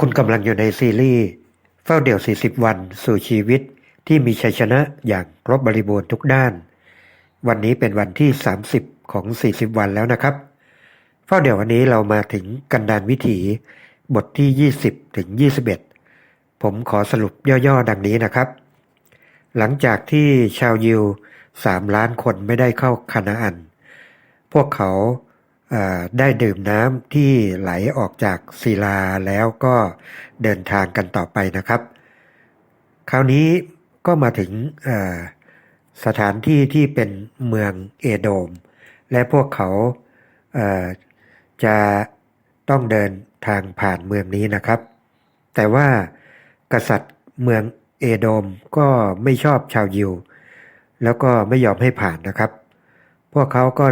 คุณกำลังอยู่ในซีรีส์ เฝ้าเดี่ยว 40 วันสู่ชีวิตที่มีชัยชนะอย่างครบบริบูรณ์ทุกด้าน วันนี้เป็นวันที่ 30 ของ 40 วันแล้วนะครับ เฝ้าเดี่ยววันนี้เรามาถึงกันดานวิถี บทที่ 20 ถึง 21 ผมขอสรุปย่อๆ ดังนี้นะครับ หลังจากที่ชาวยิว 3 ล้านคนไม่ได้เข้าคานาอัน พวกเขา ได้ดื่มน้ำที่ไหลออกจากศิลาแล้วก็เดินทางกันต่อไปนะครับ คราวนี้ก็มาถึงสถานที่ที่เป็นเมืองเอโดม และพวกเขาเจะต้องเดินทางผ่านเมืองนี้นะครับ แต่ว่ากษัตริย์เมืองเอโดมก็ไม่ชอบชาวยิว แล้วก็ไม่ยอมให้ผ่านนะครับ พวกเขาก็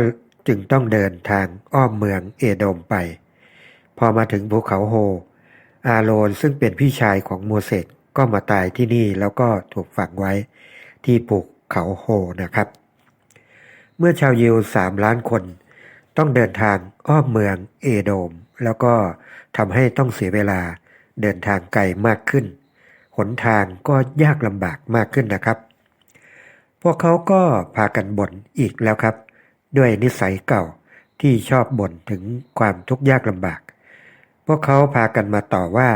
จึงต้องเดินทางอ้อมเมืองเอโดมไป พอมาถึงภูเขาโฮ อาโรนซึ่งเป็นพี่ชายของโมเสสก็มาตายที่นี่แล้วก็ถูกฝังไว้ที่ภูเขาโฮนะครับ เมื่อชาวยิวสามล้านคนต้องเดินทางอ้อมเมืองเอโดม แล้วก็ทำให้ต้องเสียเวลาเดินทางไกลมากขึ้น หนทางก็ยากลำบากมากขึ้นนะครับ พวกเขาก็พากันบ่นอีกแล้วครับ ด้วยนิสัยเก่าที่ชอบบ่นถึงความทุกข์ยากลำบาก พวกเขาพากันมาต่อว่า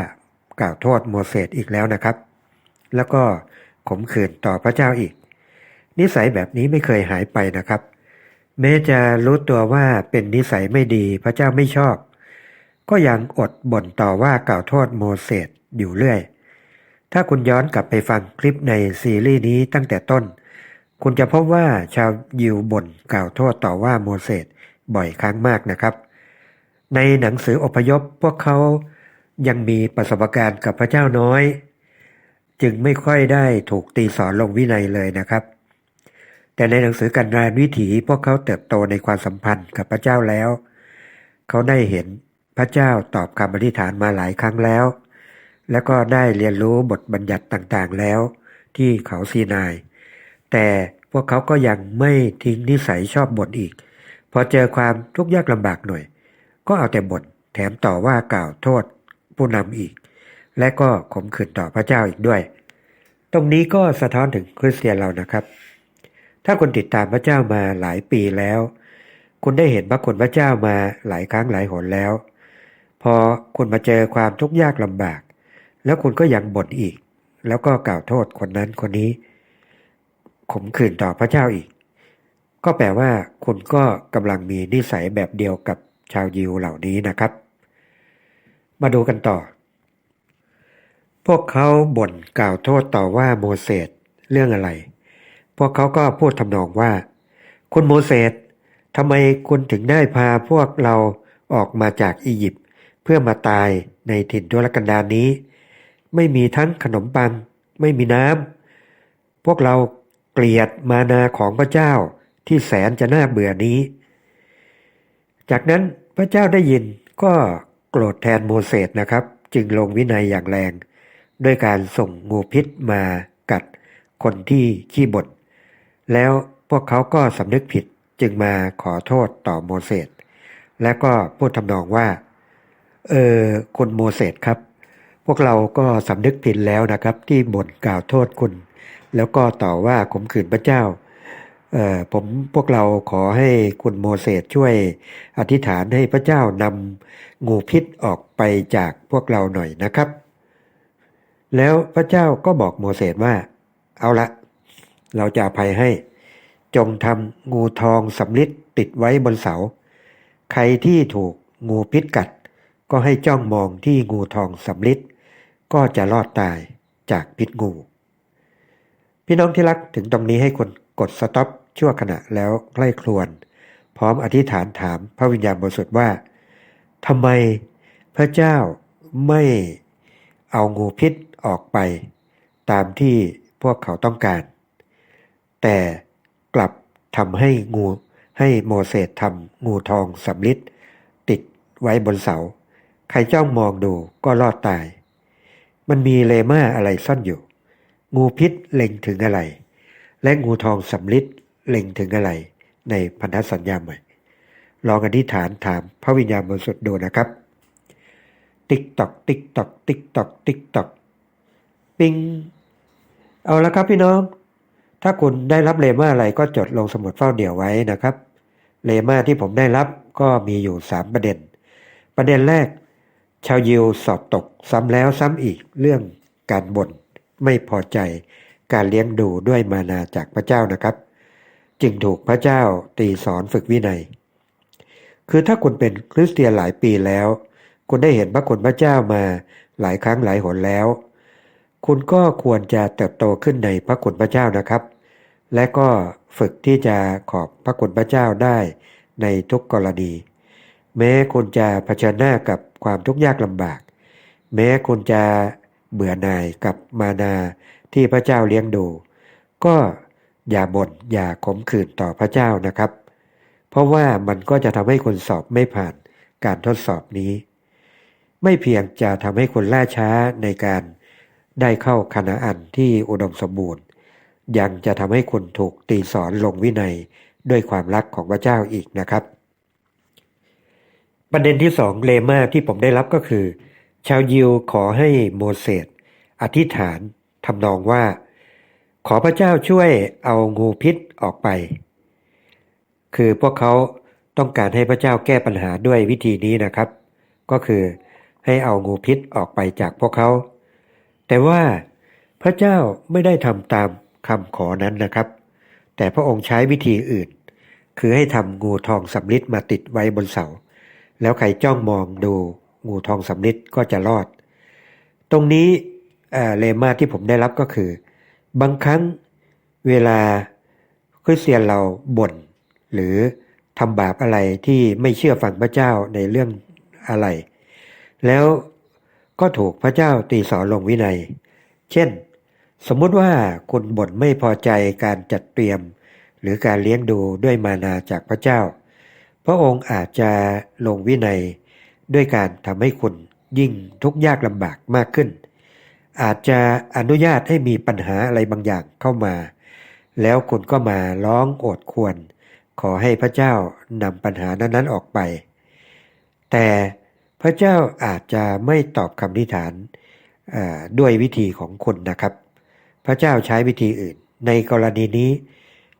กล่าวโทษโมเสสอีกแล้วนะครับ แล้วก็ขมขื่นต่อพระเจ้าอีก นิสัยแบบนี้ไม่เคยหายไปนะครับ แม้จะรู้ตัวว่าเป็นนิสัยไม่ดีพระเจ้าไม่ชอบ ก็ยังอดบ่นต่อว่ากล่าวโทษโมเสสอยู่เรื่อย ถ้าคุณย้อนกลับไปฟังคลิปในซีรีส์นี้ตั้งแต่ต้น คุณจะพบว่าชาวยิวบ่นกล่าวโทษต่อว่าโมเสสบ่อยครั้งมากนะครับ ในหนังสืออพยพพวกเขายังมีประสบการณ์กับพระเจ้าน้อย จึงไม่ค่อยได้ถูกตีสอนลงวินัยเลยนะครับ แต่ในหนังสือการานวิถีพวกเขาเติบโตในความสัมพันธ์กับพระเจ้าแล้ว เขาได้เห็นพระเจ้าตอบคำอธิษฐานมาหลายครั้งแล้ว แล้วก็ได้เรียนรู้บทบัญญัติต่างๆแล้ว ที่เขาซีนาย แต่พวกเขาก็ยังไม่ทิ้งนิสัยชอบบ่นอีก พอเจอความทุกข์ยากลำบากหน่อย ก็เอาแต่บ่นแถมต่อว่ากล่าวโทษผู้นำอีก และก็ข่มขืนต่อพระเจ้าอีกด้วย ตรงนี้ก็สะท้อนถึงคริสเตียนเรานะครับ ถ้าคุณติดตามพระเจ้ามาหลายปีแล้ว คุณได้เห็นพระคุณพระเจ้ามาหลายครั้งหลายหนแล้ว พอคุณมาเจอความทุกข์ยากลำบาก แล้วคุณก็ยังบ่นอีก แล้วก็กล่าวโทษคนนั้นคนนี้ ขมขื่นต่อพระเจ้าอีก ก็แปลว่าคุณก็กำลังมีนิสัยแบบเดียวกับชาวยิวเหล่านี้นะครับ มาดูกันต่อ พวกเขาบ่นกล่าวโทษต่อว่าโมเสสเรื่องอะไร พวกเขาก็พูดทำนองว่า คุณโมเสสทำไมคุณถึงได้พาพวกเราออกมาจากอียิปต์เพื่อมาตายในถิ่นทุรกันดารนี้ ไม่มีทั้งขนมปัง ไม่มีน้ำพวกเรา เกลียดมานาของพระเจ้าที่แสนจะน่าเบื่อนี้ จากนั้นพระเจ้าได้ยินก็โกรธแทนโมเสสนะครับ จึงลงวินัยอย่างแรง ด้วยการส่งงูพิษมากัดคนที่ขี้บ่นแล้วพวกเขาก็สำนึกผิดจึงมาขอโทษต่อโมเสสและก็พูดทำนองว่า เออคุณโมเสสครับ พวกเราก็สำนึกผิดแล้วนะครับ ที่บ่นกล่าวโทษคุณ แล้วก็ต่อว่าข่มขืนพระเจ้าผมพวกเราขอให้คุณโมเสสช่วยอธิษฐานให้พระเจ้านำงูพิษออกไปจากพวกเราหน่อยนะครับ แล้วพระเจ้าก็บอกโมเสสว่า เอาละ เราจะอภัยให้ จงทำงูทองสำลิดติดไว้บนเสา ใครที่ถูกงูพิษกัด ก็ให้จ้องมองที่งูทองสำลิดก็จะรอดตายจากพิษงู พี่น้องที่รักถึงตรงนี้ให้คนกดสต็อปชั่วขณะแล้วใกล้ครวน พร้อมอธิษฐานถามพระวิญญาณบริสุทธิ์ว่าทำไมพระเจ้าไม่เอางูพิษออกไป ตามที่พวกเขาต้องการ แต่กลับทำให้งูให้โมเสสทำงูทองสำลิดติดไว้บนเสา ใครจ้องมองดูก็รอดตาย มันมีเลม่าอะไรซ่อนอยู่ งูพิษเล็งถึงอะไร และงูทองสำลิดเล็งถึงอะไร ในพันธสัญญาใหม่ ลองอธิษฐานถามพระวิญญาณบริสุทธิ์ดูนะครับ ติ๊กตอกติ๊กตอกติ๊กตอกติ๊กตอกปิงเอาละครับพี่น้อง ถ้าคุณได้รับเลมาอะไรก็จดลงสมุดเฝ้าเดี่ยวไว้นะครับ เลมาที่ผมได้รับก็มีอยู่ 3 ประเด็น ประเด็นแรก ชาวยิวสอบตกซ้ำแล้วซ้ำอีกเรื่องการบ่น ไม่พอใจการเลี้ยงดูด้วยมานาจากพระเจ้านะครับ จึงถูกพระเจ้าตีสอนฝึกวินัย คือถ้าคุณเป็นคริสเตียนหลายปีแล้ว คุณได้เห็นพระคุณพระเจ้ามาหลายครั้งหลายหนแล้ว คุณก็ควรจะเติบโตขึ้นในพระคุณพระเจ้านะครับ และก็ฝึกที่จะขอบพระคุณพระเจ้าได้ในทุกกรณี แม้คุณจะเผชิญหน้ากับความทุกข์ยากลำบาก แม้คุณจะ เบื่อหน่ายกับมานาที่พระเจ้าเลี้ยงดู ก็อย่าบน่นอย่าขมขื่นต่อพระเจ้านะครับ เพราะว่ามันก็จะทำให้คุณสอบไม่ผ่านการทดสอบนี้ ไม่เพียงจะทำให้คุณล่าช้าในการได้เข้าคณะอันที่อุดมสมบูรณ์ ยังจะทำให้คุณถูกตีสอนลงวินัยด้วยความรักของพระเจ้าอีกนะครับ ประเด็นที่สองเลมาที่ผมได้รับก็คือ ชาวยิวขอให้โมเสสอธิษฐานทำนองว่า ขอพระเจ้าช่วยเอางูพิษออกไป คือพวกเขาต้องการให้พระเจ้าแก้ปัญหาด้วยวิธีนี้นะครับ ก็คือให้เอางูพิษออกไปจากพวกเขา แต่ว่าพระเจ้าไม่ได้ทำตามคำขอนั้นนะครับ แต่พระองค์ใช้วิธีอื่น คือให้ทำงูทองสำลิดมาติดไว้บนเสา แล้วใครจ้องมองดู งูทองสำลิดก็จะรอด ตรงนี้เลมาที่ผมได้รับก็คือ บางครั้งเวลาคริสเตียนเราบ่น หรือทำบาปอะไรที่ไม่เชื่อฟังพระเจ้าในเรื่องอะไร แล้วก็ถูกพระเจ้าตีสอนลงวินัย เช่น สมมุติว่าคุณบ่นไม่พอใจการจัดเตรียม หรือการเลี้ยงดูด้วยมานาจากพระเจ้า พระองค์อาจจะลงวินัย ด้วยการทำให้คุณยิ่งทุกข์ยากลำบากมากขึ้น อาจจะอนุญาตให้มีปัญหาอะไรบางอย่างเข้ามา แล้วคุณก็มาร้องโอดควร ขอให้พระเจ้านำปัญหานั้นๆออกไป แต่พระเจ้าอาจจะไม่ตอบคำนิฐานด้วยวิธีของคุณนะครับ พระเจ้าใช้วิธีอื่น ในกรณีนี้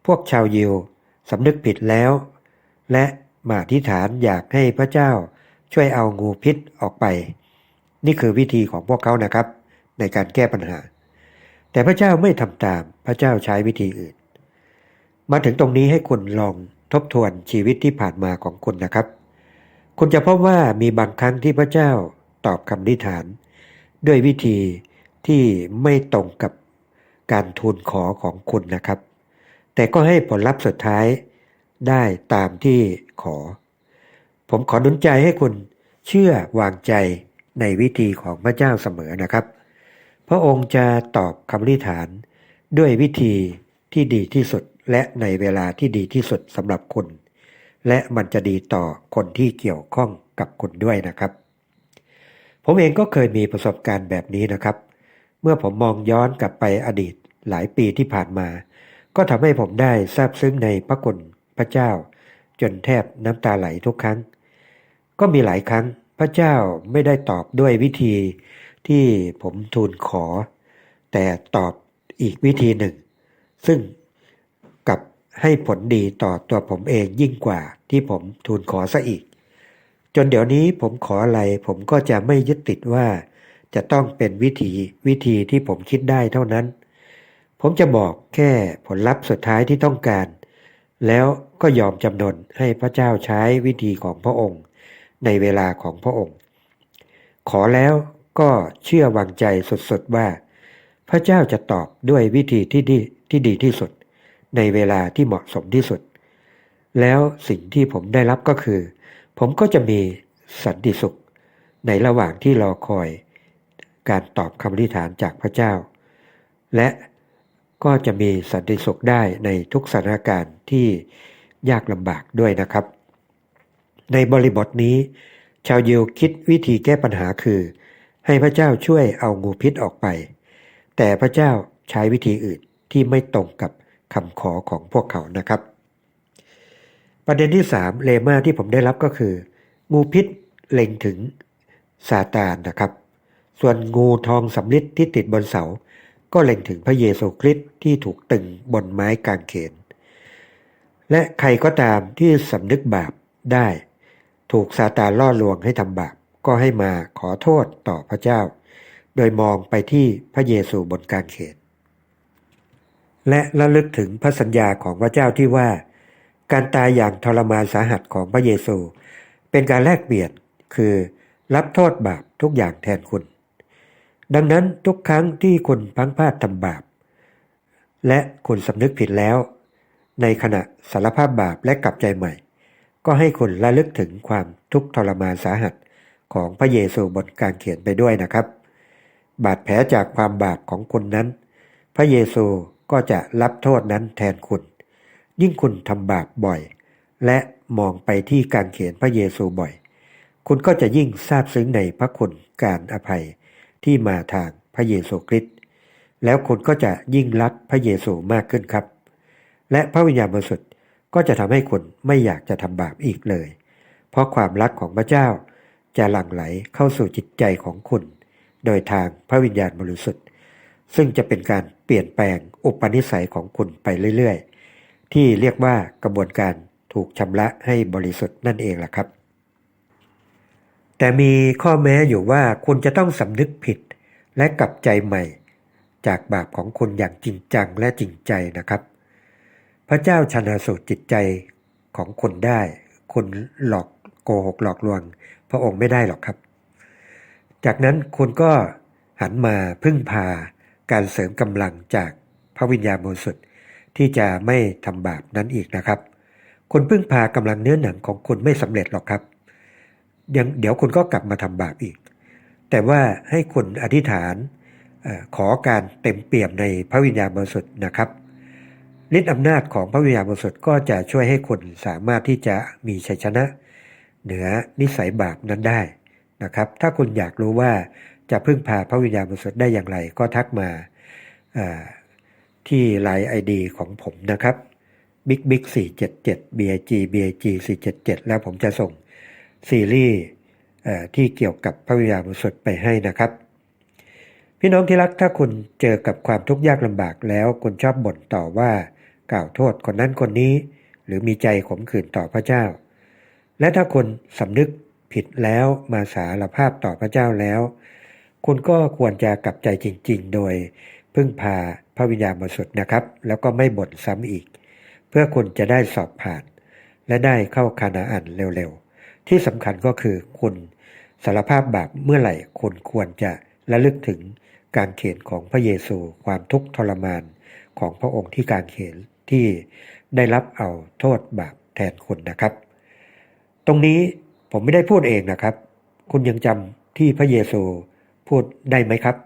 พวกชาวยิวสำนึกผิดแล้ว และมาอธิฐานอยากให้พระเจ้า ช่วยเอางูพิษออกไป นี่คือวิธีของพวกเขานะครับ ในการแก้ปัญหา แต่พระเจ้าไม่ทำตามพระเจ้าใช้วิธีอื่น มาถึงตรงนี้ให้คุณลองทบทวนชีวิตที่ผ่านมาของคุณนะครับ คุณจะพบว่ามีบางครั้งที่พระเจ้าตอบคำนิฐาน ด้วยวิธีที่ไม่ตรงกับการทูลขอของคุณนะครับ แต่ก็ให้ผลลัพธ์สุดท้ายได้ตามที่ขอ ผมขอหนุนใจให้คุณเชื่อวางใจในวิธีของพระเจ้าเสมอนะครับ พระองค์จะตอบคำอธิฐานด้วยวิธีที่ดีที่สุดและในเวลาที่ดีที่สุดสำหรับคุณ และมันจะดีต่อคนที่เกี่ยวข้องกับคุณด้วยนะครับ ผมเองก็เคยมีประสบการณ์แบบนี้นะครับ เมื่อผมมองย้อนกลับไปอดีตหลายปีที่ผ่านมา ก็ทำให้ผมได้ซาบซึ้งในพระคุณพระเจ้า จนแทบน้ำตาไหลทุกครั้ง ก็มีหลายครั้งพระเจ้าไม่ได้ตอบด้วยวิธีที่ผมทูลขอ แต่ตอบอีกวิธีหนึ่ง ซึ่งกับให้ผลดีต่อตัวผมเองยิ่งกว่าที่ผมทูลขอซะอีก จนเดี๋ยวนี้ผมขออะไรผมก็จะไม่ยึดติดว่า จะต้องเป็นวิธีวิธีที่ผมคิดได้เท่านั้น ผมจะบอกแค่ผลลัพธ์สุดท้ายที่ต้องการ แล้วก็ยอมจำนนให้พระเจ้าใช้วิธีของพระองค์ ในเวลาของพระองค์ ขอแล้วก็เชื่อวางใจสดๆว่า พระเจ้าจะตอบด้วยวิธีที่ดีที่ดีที่สุด ในเวลาที่เหมาะสมที่สุด แล้วสิ่งที่ผมได้รับก็คือ ผมก็จะมีสันติสุข ในระหว่างที่รอคอย การตอบคำอธิษฐานจากพระเจ้า และก็จะมีสันติสุขได้ในทุกสถานการณ์ที่ยากลำบากด้วยนะครับ ในบริบทนี้ ชาวยิวคิดวิธีแก้ปัญหาคือ ให้พระเจ้าช่วยเอางูพิษออกไป แต่พระเจ้าใช้วิธีอื่นที่ไม่ตรงกับคำขอของพวกเขานะครับ ประเด็นที่ 3 เลมาที่ผมได้รับก็คือ งูพิษเล็งถึงซาตานนะครับ ส่วนงูทองสำลิดที่ติดบนเสา ก็เล็งถึงพระเยซูคริสต์ที่ถูกตึงบนไม้กางเขน และใครก็ตามที่สำนึกบาปได้ ถูกซาตานล่อลวงให้ทำบาปก็ให้มาขอโทษต่อพระเจ้า โดยมองไปที่พระเยซูบนกางเขนและระลึกถึงพระสัญญาของพระเจ้าที่ว่า การตายอย่างทรมานสาหัสของพระเยซู เป็นการแลกเปลี่ยนคือรับโทษบาปทุกอย่างแทนคุณ ดังนั้นทุกครั้งที่คุณพังพลาดทำบาป และคุณสำนึกผิดแล้ว ในขณะสารภาพบาปและกลับใจใหม่ ก็ให้คุณระลึกถึงความทุกข์ทรมานสาหัสของพระเยซูบนการเขียนไปด้วยนะครับ บาดแผลจากความบาปของคุณนั้น พระเยซูก็จะรับโทษนั้นแทนคุณ ยิ่งคุณทำบาปบ่อย และมองไปที่การเขียนพระเยซูบ่อย คุณก็จะยิ่งซาบซึ้งในพระคุณการอภัยที่มาทางพระเยซูคริสต์แล้วคุณก็จะยิ่งรักพระเยซูมากขึ้นครับ และพระวิญญาณบริสุทธิ์ ก็จะทำให้คุณไม่อยากจะทำบาปอีกเลย เพราะความรักของพระเจ้าจะหลั่งไหลเข้าสู่จิตใจของคุณ โดยทางพระวิญญาณบริสุทธิ์ ซึ่งจะเป็นการเปลี่ยนแปลงอุปนิสัยของคุณไปเรื่อยๆ ที่เรียกว่ากระบวนการถูกชำระให้บริสุทธิ์นั่นเองล่ะครับ แต่มีข้อแม้อยู่ว่าคุณจะต้องสำนึกผิดและกลับใจใหม่ จากบาปของคุณอย่างจริงจังและจริงใจนะครับ พระเจ้าชนะสูตรจิตใจของคุณได้คุณหลอกโกหกหลอกลวง พระองค์ไม่ได้หรอกครับ จากนั้นคุณก็หันมาพึ่งพาการเสริมกำลังจากพระวิญญาณบริสุทธิ์ที่จะไม่ทำบาปนั้นอีกนะครับคุณพึ่งพากำลังเนื้อหนังของคุณไม่สำเร็จหรอกครับยังเดี๋ยวคุณก็กลับมาทำบาปอีก แต่ว่าให้คุณอธิษฐานอขอการเต็มเปี่ยมในพระวิญญาณบริสุทธิ์นะครับ ฤทธิอำนาจของพระวิญญาณบริสุทธิ์ก็จะช่วยให้คุณสามารถที่จะมีชัยชนะ เหนือนิสัยบาปนั้นได้นะครับ ถ้าคุณอยากรู้ว่าจะพึ่งพาพระวิญญาณบริสุทธิ์ได้อย่างไร ก็ทักมาที่ไลน์ไอดีของผมนะครับ Big Big 477 BIG BIG 477แล้วผมจะส่งซีรีส์ที่เกี่ยวกับพระวิญญาณบริสุทธิ์ไปให้นะครับ พี่น้องที่รักถ้าคุณเจอกับความทุกข์ยากลำบากแล้วคุณชอบบ่นต่อว่า กล่าวโทษคนนั้นคนนี้ หรือมีใจขมขื่นต่อพระเจ้า และถ้าคุณสำนึกผิดแล้วมาสารภาพต่อพระเจ้าแล้ว คุณก็ควรจะกลับใจจริง ๆ โดยพึ่งพาพระวิญญาณบริสุทธิ์นะครับ แล้วก็ไม่บ่นซ้ำอีก เพื่อคุณจะได้สอบผ่าน และได้เข้าคานาอันเร็วๆ ที่สำคัญก็คือคุณสารภาพบาปเมื่อไหร่คุณควรจะระลึกถึงการเขียนของพระเยซู ความทุกข์ทรมานของพระองค์ที่การเขียน ที่ได้รับเอาโทษบาปแทนคุณนะครับ ตรงนี้ผมไม่ได้พูดเองนะครับ คุณยังจำที่พระเยซูพูดได้ไหมครับ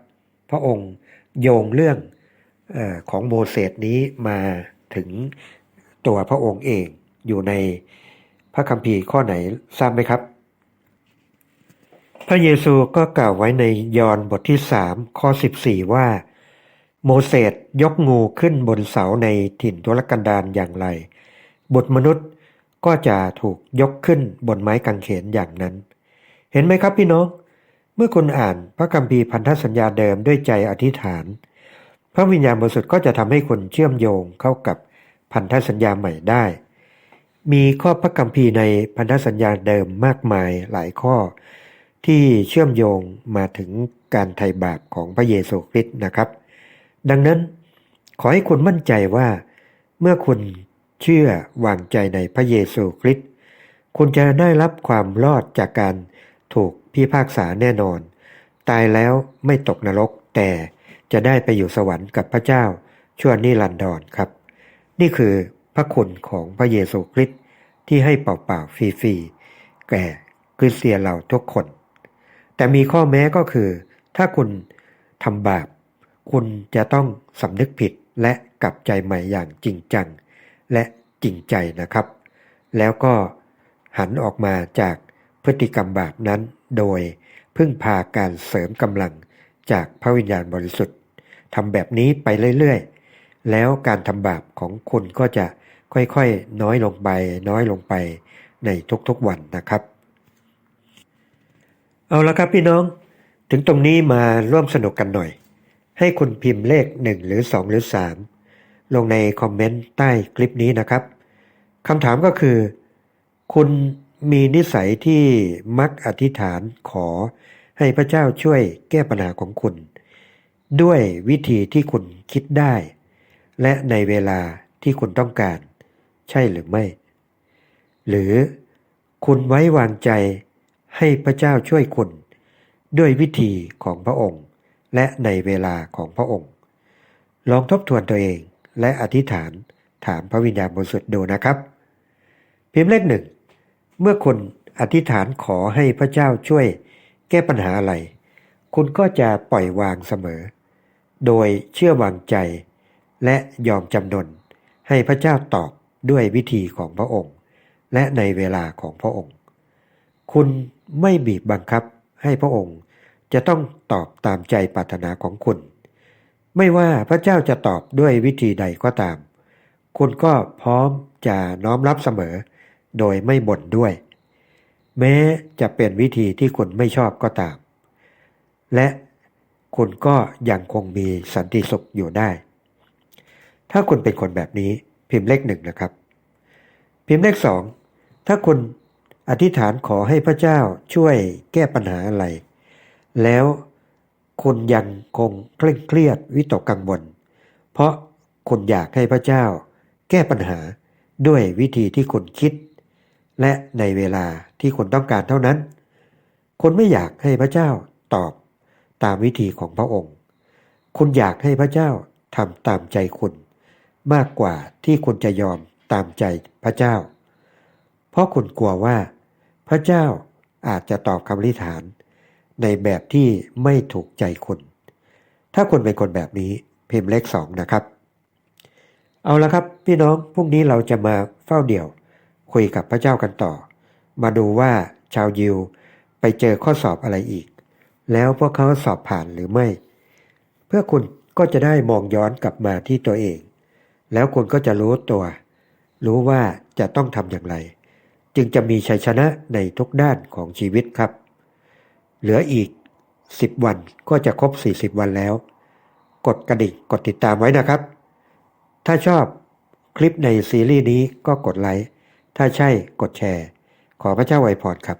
พระองค์โยงเรื่องอของโมเสสนี้มาถึงตัวพระองค์เองอยู่ในพระคัมภีร์ข้อไหนทราบไหมครับ พระเยซูก็กล่าวไว้ในยอห์นบทที่สามข้อ 14 ว่า โมเสสยกงูขึ้นบนเสาในถิ่นทุรกันดารอย่างไร บุตรมนุษย์ก็จะถูกยกขึ้นบนไม้กางเขนอย่างนั้น เห็นไหมครับพี่น้อง เมื่อคุณอ่านพระคัมภีร์พันธสัญญาเดิมด้วยใจอธิษฐาน พระวิญญาณบริสุทธิ์ก็จะทำให้คุณเชื่อมโยงเข้ากับพันธสัญญาใหม่ได้ มีข้อพระคัมภีร์ในพันธสัญญาเดิมมากมายหลายข้อ ที่เชื่อมโยงมาถึงการไถ่บาปของพระเยซูคริสต์นะครับ ดังนั้นขอให้คุณมั่นใจว่า เมื่อคุณเชื่อวางใจในพระเยซูคริสต์คุณจะได้รับความรอดจากการถูกพิพากษาแน่นอน ตายแล้วไม่ตกนรก แต่จะได้ไปอยู่สวรรค์กับพระเจ้าชั่วนิรันดรครับ นี่คือพระคุณของพระเยซูคริสต์ที่ให้เปล่าๆฟรีๆแก่คริสเตียนเราทุกคน แต่มีข้อแม้ก็คือ ถ้าคุณทำบาป คุณจะต้องสำนึกผิดและกลับใจใหม่อย่างจริงจัง และจริงใจนะครับ แล้วก็หันออกมาจากพฤติกรรมบาปนั้น โดยพึ่งพาการเสริมกำลังจากพระวิญญาณบริสุทธิ์ทำแบบนี้ไปเรื่อยๆ แล้วการทำบาปของคุณก็จะค่อยๆ น้อยลงไป น้อยลงไปในทุกๆวันนะครับ เอาละครับพี่น้อง ถึงตรงนี้มาร่วมสนุกกันหน่อย ให้คุณพิมพ์เลข 1 หรือ 2 หรือ 3 ลงในคอมเมนต์ใต้คลิปนี้นะครับคำถามก็คือ คุณมีนิสัยที่มักอธิษฐานขอให้พระเจ้าช่วยแก้ปัญหาของคุณ ด้วยวิธีที่คุณคิดได้ และในเวลาที่คุณต้องการ ใช่หรือไม่ หรือคุณไว้วางใจให้พระเจ้าช่วยคุณ ด้วยวิธีของพระองค์ และในเวลาของพระองค์ ลองทบทวนตัวเองและอธิษฐานถามพระวิญญาณบริสุทธิ์ดูนะครับ พิมพ์เลขหนึ่ง เมื่อคุณอธิษฐานขอให้พระเจ้าช่วยแก้ปัญหาอะไร คุณก็จะปล่อยวางเสมอ โดยเชื่อวางใจ และยอมจำนนให้พระเจ้าตอบด้วยวิธีของพระองค์ และในเวลาของพระองค์ คุณไม่บีบบังคับให้พระองค์ จะต้องตอบตามใจปรารถนาของคุณ ไม่ว่าพระเจ้าจะตอบด้วยวิธีใดก็ตาม คุณก็พร้อมจะน้อมรับเสมอ โดยไม่บ่นด้วย แม้จะเป็นวิธีที่คุณไม่ชอบก็ตาม และคุณก็ยังคงมีสันติสุขอยู่ได้ ถ้าคุณเป็นคนแบบนี้พิมพ์เลขหนึ่งนะครับ พิมพ์เลขสองถ้าคุณอธิษฐานขอให้พระเจ้าช่วยแก้ปัญหาอะไร แล้วคุณยังคงเคร่งเครียดวิตกกังวล เพราะคุณอยากให้พระเจ้า แก้ปัญหาด้วยวิธีที่คุณคิด และในเวลาที่คุณต้องการเท่านั้น คุณไม่อยากให้พระเจ้าตอบตามวิธีของพระองค์ คุณอยากให้พระเจ้าทำตามใจคุณ มากกว่าที่คุณจะยอมตามใจพระเจ้า เพราะคุณกลัวว่า พระเจ้าอาจจะตอบคำอธิษฐาน ในแบบที่ไม่ถูกใจคุณ ถ้าคุณเป็นคนแบบนี้พิมพ์เลขสองนะครับ เอาละครับพี่น้องพรุ่งนี้เราจะมาเฝ้าเดี่ยว คุยกับพระเจ้ากันต่อ มาดูว่าชาวยิวไปเจอข้อสอบอะไรอีก แล้วพวกเขาสอบผ่านหรือไม่ เพื่อคุณก็จะได้มองย้อนกลับมาที่ตัวเอง แล้วคุณก็จะรู้ตัว รู้ว่าจะต้องทำอย่างไร จึงจะมีชัยชนะในทุกด้านของชีวิตครับ เหลืออีก 10 วันก็จะครบ 40 วันแล้ว กดกระดิ่งกดติดตามไว้นะครับ ถ้าชอบคลิปในซีรีส์นี้ก็กดไลค์ ถ้าใช่กดแชร์ ขอพระเจ้าไวยพรครับ